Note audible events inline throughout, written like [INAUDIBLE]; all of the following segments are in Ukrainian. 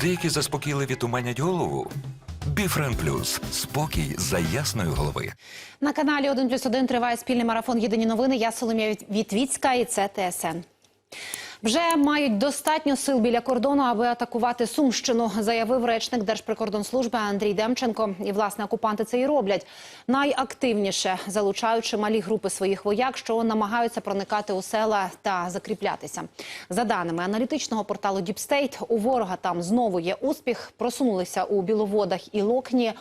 Деякі заспокійливі туманять голову. Біфрен Плюс спокій за ясної голови. На каналі 1 плюс 1 триває спільний марафон Єдині новини. Я Соломія Вітвіцька і це ТСН. Вже мають достатньо сил біля кордону, аби атакувати Сумщину, заявив речник Держприкордонслужби Андрій Демченко. І власне окупанти це і роблять найактивніше, залучаючи малі групи своїх вояк, що намагаються проникати у села та закріплятися. За даними аналітичного порталу Діпстейт, у ворога там знову є успіх. Просунулися у біловодах і локні.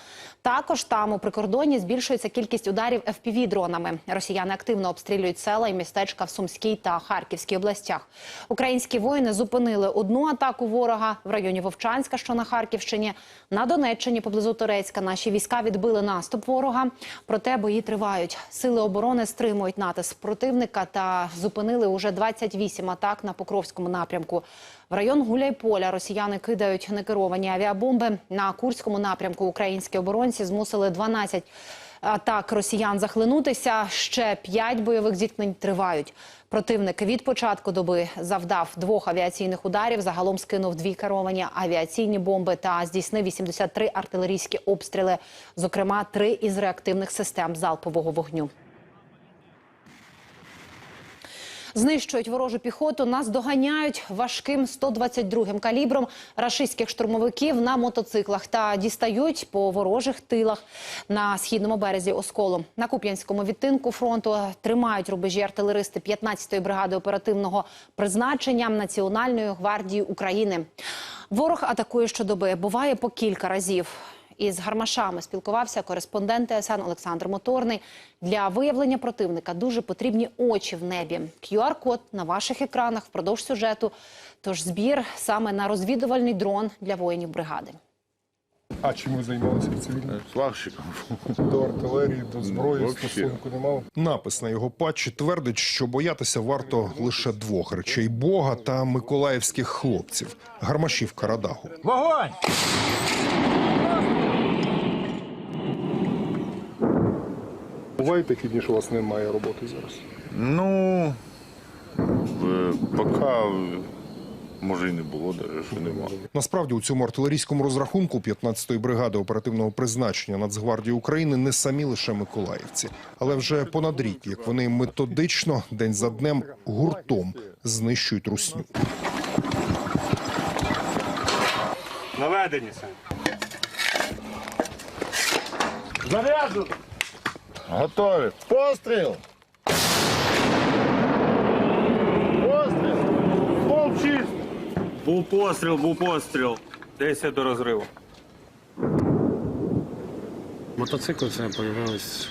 Також там у прикордонні збільшується кількість ударів fpv дронами. Росіяни активно обстрілюють села і містечка в Сумській та Харківській областях. Українські воїни зупинили одну атаку ворога в районі Вовчанська, що на Харківщині. На Донеччині поблизу Турецька наші війська відбили наступ ворога. Проте бої тривають. Сили оборони стримують натиск противника та зупинили уже 28 атак на Покровському напрямку. В район Гуляйполя росіяни кидають некеровані авіабомби. На Курському напрямку українські оборонці змусили 12 атак росіян захлинутися. Ще п'ять бойових зіткнень тривають. Противник від початку доби завдав двох авіаційних ударів. Загалом скинув дві керовані авіаційні бомби та здійснив 83 артилерійські обстріли, зокрема три із реактивних систем залпового вогню. Знищують ворожу піхоту, нас доганяють важким 122-м калібром рашистських штурмовиків на мотоциклах та дістають по ворожих тилах на східному березі Осколу. На Куп'янському відтинку фронту тримають рубежі артилеристи 15-ї бригади оперативного призначення Національної гвардії України. Ворог атакує щодоби, буває по кілька разів. Із гармашами спілкувався кореспондент ТСН Олександр Моторний. Для виявлення противника дуже потрібні очі в небі. QR-код на ваших екранах впродовж сюжету. Тож збір саме на розвідувальний дрон для воїнів бригади. А чим ви займалися в цивільному? Сварщиком. До артилерії, до зброї стосунку не мав? Напис на його патчі твердить, що боятися варто лише двох речей Бога та миколаївських хлопців гармашів Карадагу. Вогонь! Буває такі дні, що у вас немає роботи зараз. Ну, е, поки, може, і не було, навіть, що нема. Насправді у цьому артилерійському розрахунку 15-ї бригади оперативного призначення Нацгвардії України не самі лише миколаївці, але вже понад рік, як вони методично день за днем гуртом знищують русню. Наведені це. Готові. Постріл! Постріл! Мовчись! Був постріл, був постріл. Десять до розриву. Мотоцикли це появились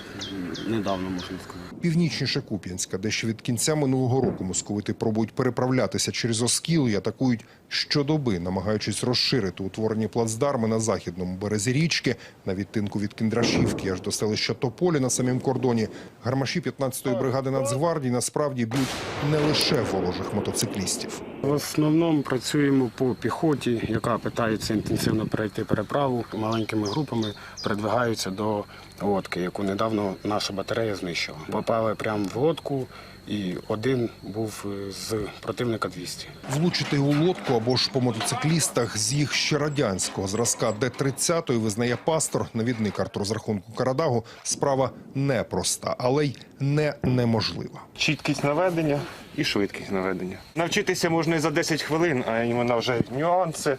недавно, можна сказати. Північніше Куп'янська, де ще від кінця минулого року московити пробують переправлятися через Оскіл і атакують щодоби, намагаючись розширити утворені плацдарми на західному березі річки, на відтинку від Кіндрашівки аж до селища Тополі на самім кордоні. Гармаші 15-ї бригади Нацгвардії насправді б'ють не лише ворожих мотоциклістів. В основному працюємо по піхоті, яка питається інтенсивно перейти переправу. Маленькими групами передвигаються до лодки, яку недавно наша батарея знищила. Попали прямо в лодку, і один був е, з противника 200. Влучити у лодку або ж по мотоциклістах з їх ще радянського зразка Д-30 визнає пастор, навідник артрозрахунку Карадагу. Справа непроста, але й не неможлива. Чіткість наведення і швидкість наведення. Навчитися можна і за 10 хвилин, а іменно вже нюанси,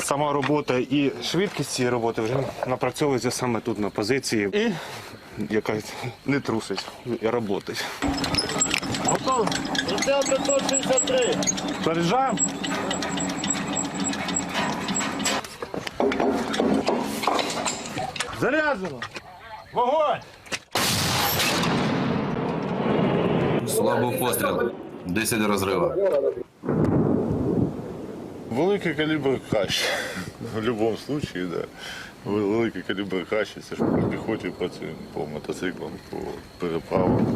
сама робота і швидкість цієї роботи вже напрацьовується саме тут на позиції. І яка не трусить і працює. Готов! Прицел 563! Заряджаємо. Заряджено! Вогонь! Слабий постріл. 10 розрива. Великий калібр краще. В будь-якому випадку, да. Великий калібр краще. Це ж по піхоті працюємо, по мотоциклам, по переправам.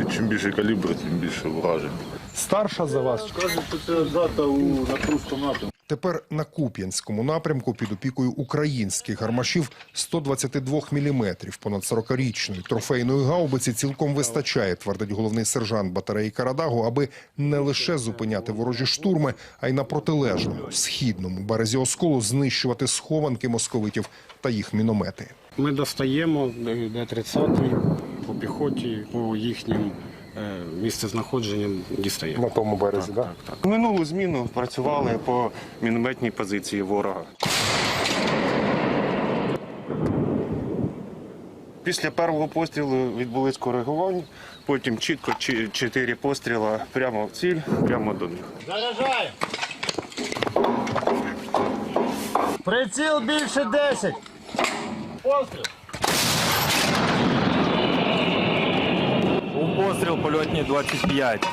І чим більше калібр, тим більше вражень. Старша за вас. Кажуть, що це дата у на Крустому напрямку. Тепер на Куп'янському напрямку під опікою українських гармашів 122 мм понад 40-річної трофейної гаубиці цілком вистачає, твердить головний сержант батареї Карадагу, аби не лише зупиняти ворожі штурми, а й на протилежному східному березі осколу знищувати схованки московитів та їх міномети. Ми достаємо Д-30 по піхоті, по їхнім е, місцезнаходженням дістаємо. На тому березі, так? Так, так. Минулу зміну працювали по мінометній позиції ворога. Після першого пострілу відбулись коригування, потім чітко чотири постріла прямо в ціль, прямо до них. Заряджаємо. Приціл більше 10. Постріл. Постріл польотні 25.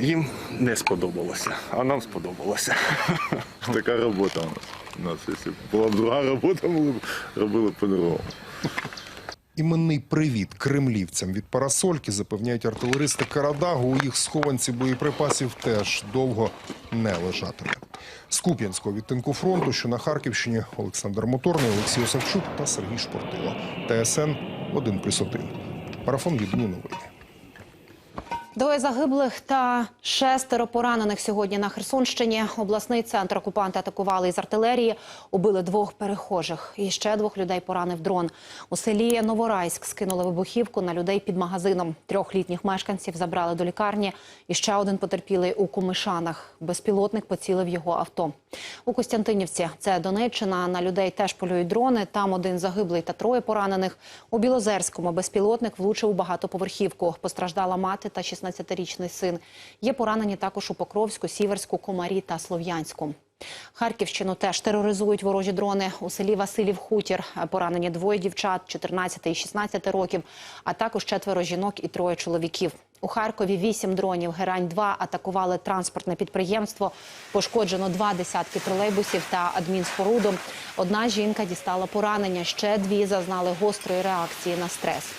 Їм не сподобалося, а нам сподобалося. [LAUGHS] Така робота у нас. У нас, якщо була б друга робота, ми б робили по-другому. Іменний привіт кремлівцям від парасольки запевняють артилеристи Карадагу. У їх схованці боєприпасів теж довго не лежатиме. З Куп'янського відтинку фронту, що на Харківщині, Олександр Моторний, Олексій Осавчук та Сергій Шпортило. ТСН 1+,1. Марафон єдині новини. Двоє загиблих та шестеро поранених сьогодні на Херсонщині. Обласний центр окупанти атакували із артилерії, убили двох перехожих. І ще двох людей поранив дрон. У селі Новорайськ скинули вибухівку на людей під магазином. Трьох літніх мешканців забрали до лікарні. І ще один потерпілий у Кумишанах. Безпілотник поцілив його авто. У Костянтинівці це Донеччина. На людей теж полюють дрони. Там один загиблий та троє поранених. У Білозерському безпілотник влучив у багатоповерхівку. Постраждала мати та 16-річний син. Є поранені також у Покровську, Сіверську, Комарі та Слов'янську. Харківщину теж тероризують ворожі дрони. У селі Василів Хутір поранені двоє дівчат 14 і 16 років, а також четверо жінок і троє чоловіків. У Харкові вісім дронів Герань-2 атакували транспортне підприємство. Пошкоджено два десятки тролейбусів та адмінспоруду. Одна жінка дістала поранення, ще дві зазнали гострої реакції на стрес.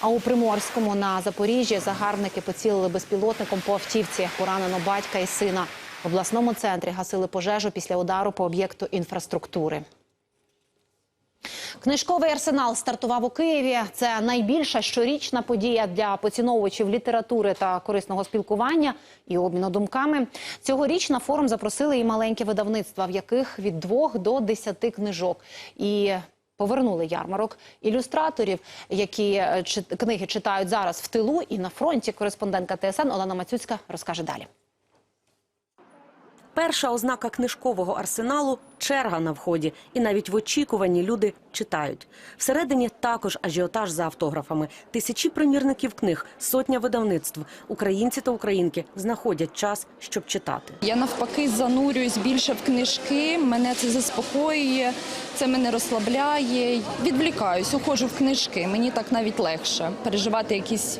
А у Приморському на Запоріжжі загарбники поцілили безпілотником по автівці. Поранено батька і сина. В обласному центрі гасили пожежу після удару по об'єкту інфраструктури. Книжковий арсенал стартував у Києві. Це найбільша щорічна подія для поціновувачів літератури та корисного спілкування і обміну думками. Цьогоріч на форум запросили і маленькі видавництва, в яких від двох до десяти книжок. І повернули ярмарок ілюстраторів, які е, книги читають зараз в тилу і на фронті. Кореспондентка ТСН Олена Мацюцька розкаже далі. Перша ознака книжкового арсеналу черга на вході, і навіть в очікуванні люди читають. Всередині також ажіотаж за автографами. Тисячі примірників книг, сотня видавництв. Українці та українки знаходять час, щоб читати. Я навпаки занурююсь більше в книжки. Мене це заспокоює, це мене розслабляє. Відвлікаюсь, уходжу в книжки. Мені так навіть легше переживати якісь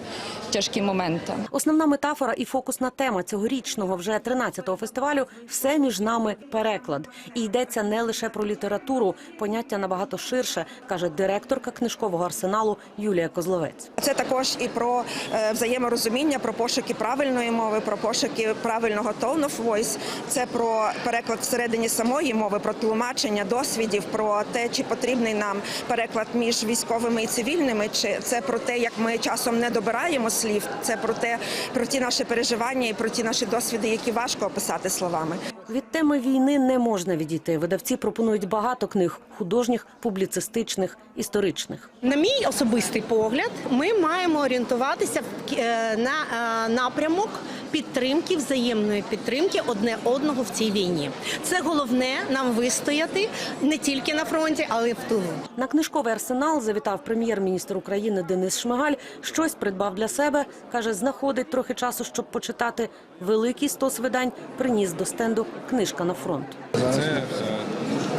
тяжкі моменти. Основна метафора і фокусна тема цьогорічного вже 13-го фестивалю все між нами переклад. І йдеться не лише про літературу, поняття набагато ширше, каже директорка книжкового арсеналу Юлія Козловець. Це також і про е, взаєморозуміння, про пошуки правильної мови, про пошуки правильного tone of voice. Це про переклад всередині самої мови, про тлумачення досвідів, про те, чи потрібний нам переклад між військовими і цивільними, чи це про те, як ми часом не добираємо слів. Це про те, про ті наші переживання і про ті наші досвіди, які важко описати словами. Від теми війни не можна відійти. Видавці пропонують багато книг художніх, публіцистичних, історичних. На мій особистий погляд, ми маємо орієнтуватися е, на е, напрямок підтримки, взаємної підтримки одне одного в цій війні. Це головне нам вистояти не тільки на фронті, але й в тилу. На книжковий арсенал завітав прем'єр-міністр України Денис Шмигаль. Щось придбав для себе. каже, знаходить трохи часу, щоб почитати. Великий стос видань приніс до стенду книжка на фронт. Це е,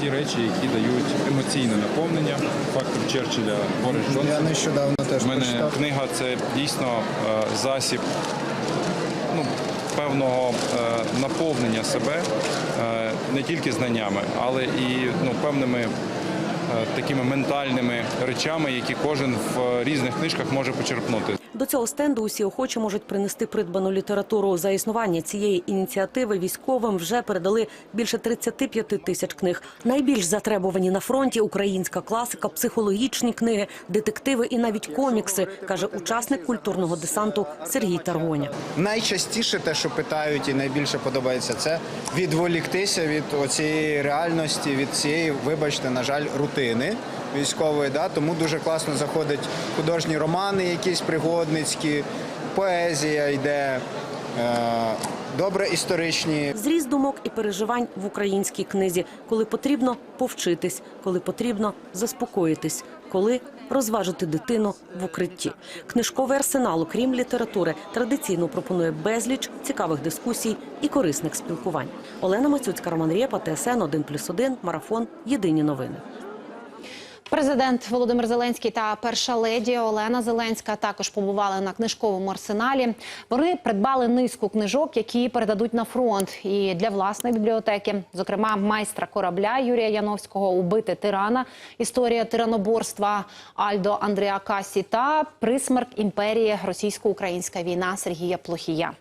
ті речі, які дають емоційне наповнення. Фактор Черчилля Борис Джонсон. Я нещодавно теж У мене книга це дійсно е, засіб ну, певного е, наповнення себе е, не тільки знаннями, але і ну, певними е, такими ментальними речами, які кожен в різних книжках може почерпнути. До цього стенду усі охочі можуть принести придбану літературу. За існування цієї ініціативи військовим вже передали більше 35 тисяч книг. Найбільш затребувані на фронті українська класика, психологічні книги, детективи і навіть комікси, каже учасник культурного десанту Сергій Таргоня. Найчастіше те, що питають і найбільше подобається, це відволіктися від оцієї реальності, від цієї, вибачте, на жаль, рутини військової. Да? Тому дуже класно заходять художні романи, якісь пригодницькі, поезія йде. Е- Добре історичні Зріз думок і переживань в українській книзі, коли потрібно повчитись, коли потрібно заспокоїтись, коли розважити дитину в укритті. Книжковий арсенал, окрім літератури, традиційно пропонує безліч цікавих дискусій і корисних спілкувань. Олена Мацюцька, Роман Рєпа, ТСН 1+,1, Марафон. Єдині новини. Президент Володимир Зеленський та перша леді Олена Зеленська також побували на книжковому арсеналі. Вони придбали низку книжок, які передадуть на фронт. І для власної бібліотеки, зокрема, майстра корабля Юрія Яновського, убити тирана, історія тираноборства Альдо Андріа Касі та присмерк імперії російсько-українська війна Сергія Плохія.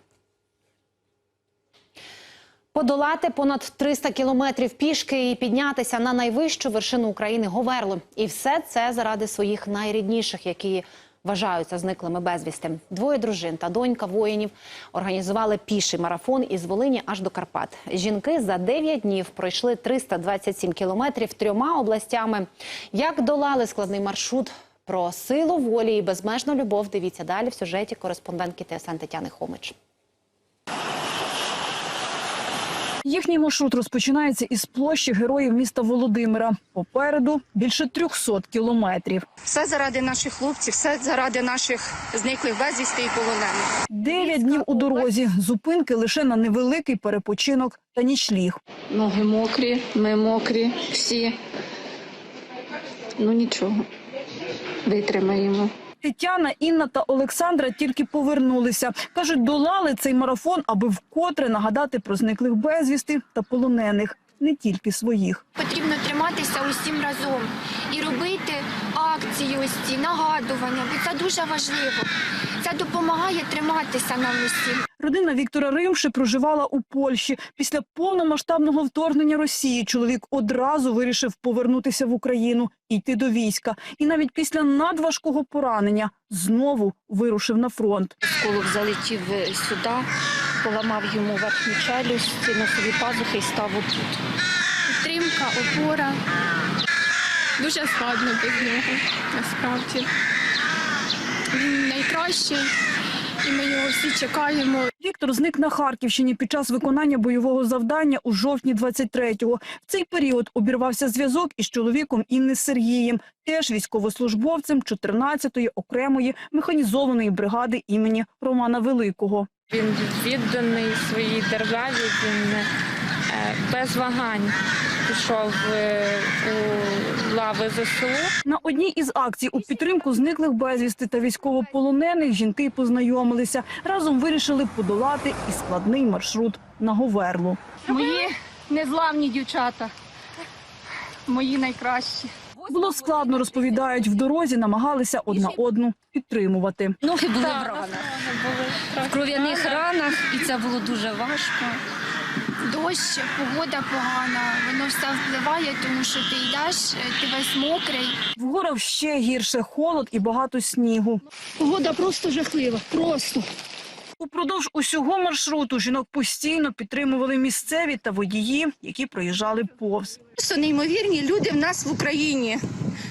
Подолати понад 300 кілометрів пішки і піднятися на найвищу вершину України Говерлу. І все це заради своїх найрідніших, які вважаються зниклими безвісти. Двоє дружин та донька воїнів організували піший марафон із Волині аж до Карпат. Жінки за 9 днів пройшли 327 кілометрів трьома областями. Як долали складний маршрут? Про силу волі і безмежну любов дивіться далі в сюжеті кореспондентки ТСН Тетяни Хомич. Їхній маршрут розпочинається із площі героїв міста Володимира. Попереду більше 300 кілометрів. Все заради наших хлопців, все заради наших зниклих безвісти і полонених. Дев'ять днів у дорозі, зупинки лише на невеликий перепочинок та нічліг. Ноги мокрі, ми мокрі, всі. Ну нічого, витримаємо. Тетяна, Інна та Олександра тільки повернулися. Кажуть, долали цей марафон, аби вкотре нагадати про зниклих безвісти та полонених, не тільки своїх. Потрібно триматися усім разом і робити акції, ось ці нагадування, бо це дуже важливо. Це допомагає триматися нам усім. Родина Віктора Римши проживала у Польщі. Після повномасштабного вторгнення Росії чоловік одразу вирішив повернутися в Україну і йти до війська. І навіть після надважкого поранення знову вирушив на фронт. Осколок залетів сюди, поламав йому верхню челюсть, носові пазухи і став отут. Підтримка, опора. Дуже складно без нього, насправді. Він найкращий, і ми його всі чекаємо. Віктор зник на Харківщині під час виконання бойового завдання у жовтні 23-го. В цей період обірвався зв'язок із чоловіком Інни Сергієм, теж військовослужбовцем 14-ї окремої механізованої бригади імені Романа Великого. Він відданий своїй державі, він без вагань пішов е, у лави ЗСУ. На одній із акцій у підтримку зниклих безвісти та військовополонених жінки познайомилися. Разом вирішили подолати і складний маршрут на Говерлу. Мої незламні дівчата, мої найкращі. Було складно, розповідають, в дорозі намагалися одна одну підтримувати. Ноги були в ранах, в кров'яних ранах, і це було дуже важко. Дощ, погода погана, воно все впливає, тому що ти йдеш, ти весь мокрий. В горах ще гірше холод і багато снігу. Погода просто жахлива, просто. Упродовж усього маршруту жінок постійно підтримували місцеві та водії, які проїжджали повз. Просто неймовірні люди в нас в Україні.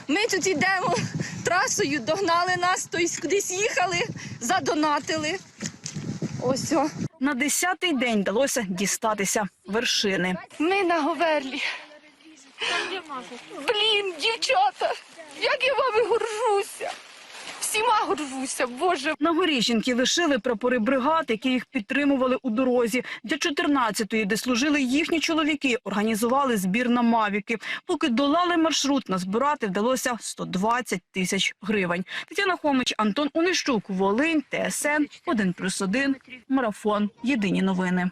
Ми тут йдемо трасою, догнали нас, тобто кудись їхали, задонатили. Ось о. На десятий день вдалося дістатися вершини. Ми на Говерлі. Блін, дівчата, як я вами горжуся. Всіма горжуся, Боже. На горі жінки лишили прапори бригад, які їх підтримували у дорозі. Для 14-ї, де служили їхні чоловіки, організували збір на мавіки. Поки долали маршрут, назбирати вдалося 120 тисяч гривень. Тетяна Хомич, Антон Унищук, Волинь, ТСН 1+,1, Марафон. Єдині новини.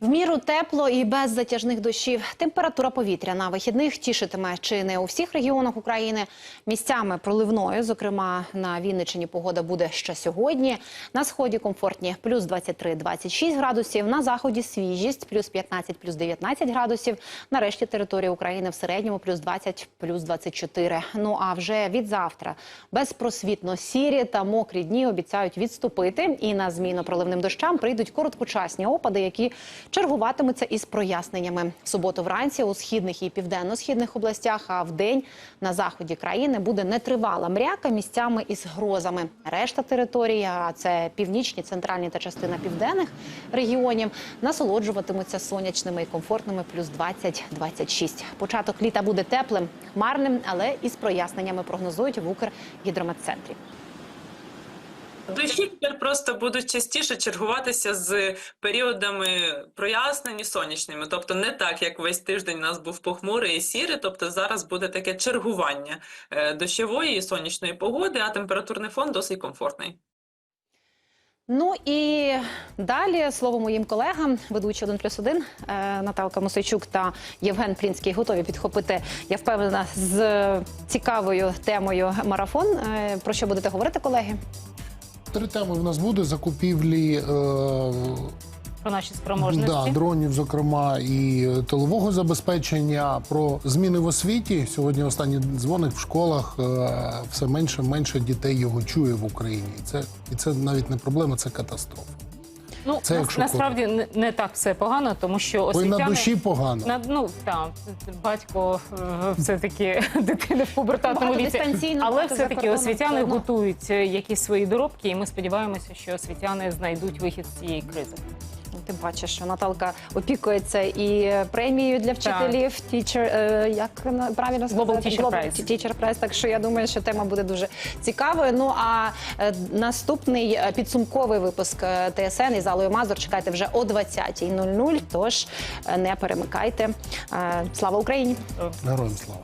В міру тепло і без затяжних дощів. Температура повітря на вихідних тішитиме чи не у всіх регіонах України. Місцями проливною, зокрема на Вінниччині погода буде ще сьогодні. На сході комфортні плюс 23-26 градусів, на заході свіжість плюс 15, плюс 19 градусів. На решті території України в середньому плюс 20, плюс 24. Ну а вже від завтра безпросвітно сірі та мокрі дні обіцяють відступити. І на зміну проливним дощам прийдуть короткочасні опади, які чергуватимуться із проясненнями. В суботу вранці у східних і південно-східних областях, а в день на заході країни буде нетривала мряка місцями із грозами. Решта території, а це північні, центральні та частина південних регіонів, насолоджуватимуться сонячними і комфортними плюс 20-26. Початок літа буде теплим, хмарним, але із проясненнями прогнозують в Укргідрометцентрі. Дощі тепер просто будуть частіше чергуватися з періодами прояснень і сонячними. Тобто не так, як весь тиждень у нас був похмурий і сірий, тобто зараз буде таке чергування е, дощової і сонячної погоди, а температурний фон досить комфортний. Ну і далі слово моїм колегам, ведучі 1 плюс 1, Наталка Мосичук та Євген Плінський готові підхопити, я впевнена, з цікавою темою марафон. Е, Про що будете говорити, колеги? Три теми в нас буде закупівлі е, Про наші спроможності. да, дронів, зокрема, і тилового забезпечення, про зміни в освіті. Сьогодні останні дзвоник в школах е, все менше менше дітей його чує в Україні. Це, і це навіть не проблема, це катастрофа. Ну Це якщо насправді не, не так все погано, тому що освітяни... Ой, на душі погано. На, ну так, батько е, все-таки [LAUGHS] дитини в пубертатному віці. Але все-таки освітяни все готують е, якісь свої доробки, і ми сподіваємося, що освітяни знайдуть вихід з цієї кризи. Ну, Ти бачиш, що Наталка опікується і премією для вчителів, teacher, е, як на- правильно сказати? Teacher Prize. Teacher Prize. Так що я думаю, що тема буде дуже цікавою. Ну а е, наступний е, підсумковий випуск е, ТСН із Алою Мазур чекайте вже о 20.00, Тож е, не перемикайте. Е, Слава Україні! Героям слава.